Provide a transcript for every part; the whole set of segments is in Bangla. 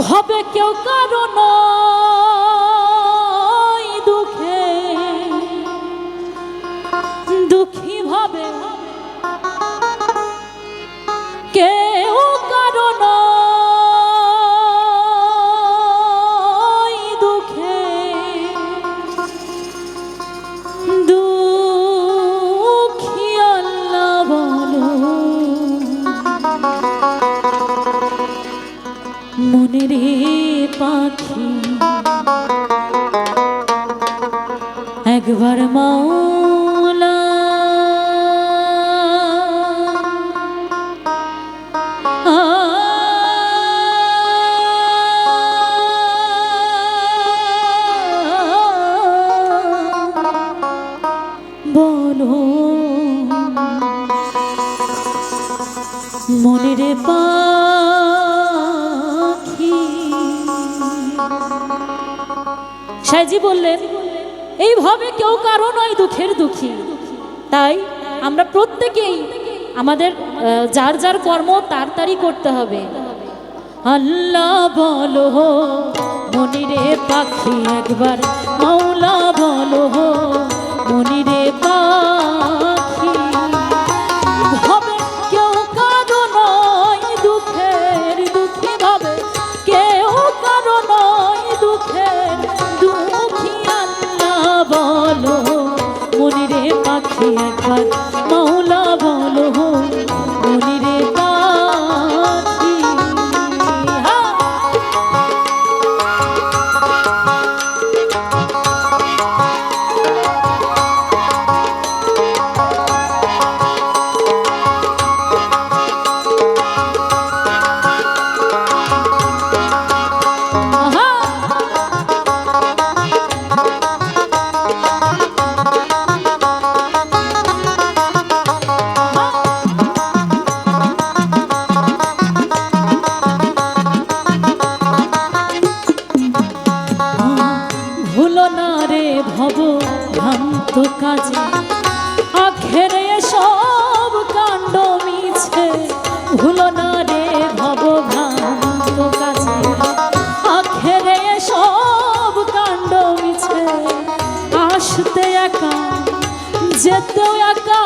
ভবে কেউ কারণ মনের পাখি। একবার বলো মনের পাখি সাইজি বললেন এইভাবে কেউ কারও নয় দুঃখের দুঃখী। তাই আমরা প্রত্যেকেই আমাদের যার যার কর্ম তার তারই করতে হবে। আল্লাহ বলো মনিরে পাখি একবার, মাওলা বলো ভুলো না রে ভব ভ্রান্ত কাজে আখেরে সব কাণ্ড মিছে আসতে একা যেতেও একা।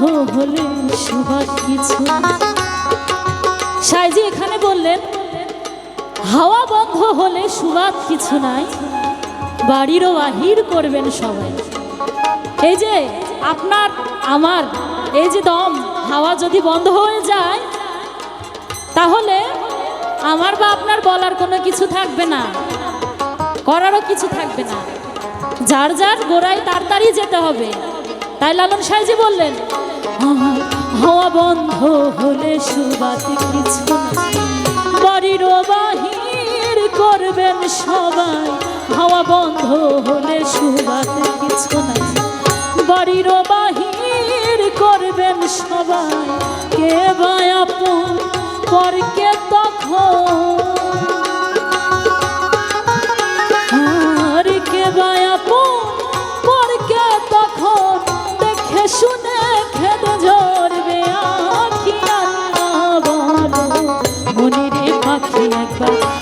হলে সুবাদ কিছু সাইজি এখানে বললেন হাওয়া বন্ধ হলে সুবাদ কিছু নাই বাড়িরও বাহির করবেন সবাই। এই যে আপনার আমার এই যে দম হাওয়া যদি বন্ধ হয়ে যায় তাহলে আমার বা আপনার বলার কোনো কিছু থাকবে না করারও কিছু থাকবে না। যার যার গোড়ায় তাড়াতাড়ি যেতে হবে। তাই লালন সাহেজি বললেন "আহা, হাওয়া বন্ধ হলে সুবাতি কিছু। বাড়ির বাহির করবেন সবাই। হাওয়া বন্ধ হলে সুবাতি কিছু নাই। বাড়ির বাহির করবেন সবাই। কে বা আপন পরকে তখন? পাখি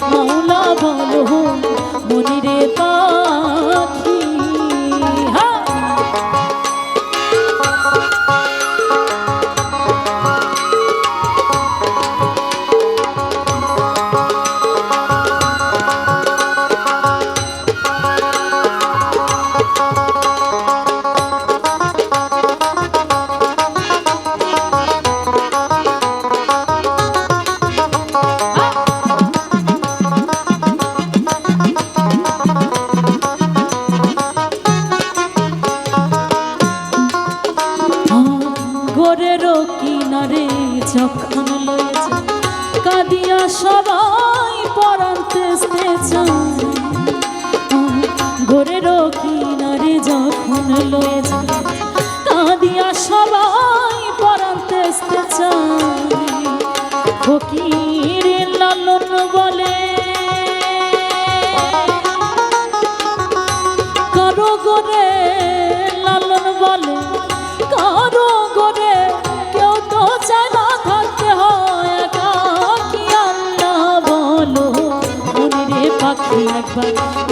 সাগরের কিনারে যখন লয়েছে কাঁদিয়া সবাই পরান্তে ঘরের কিনারে যখন লয়েছে কাঁদিয়া সবাই পরান্তে ফকির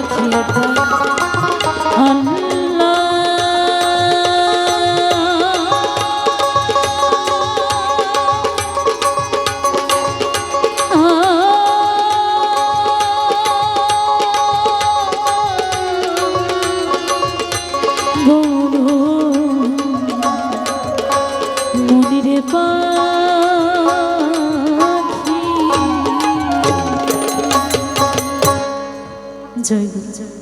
পাখি আল্লাহ জয় গুরু।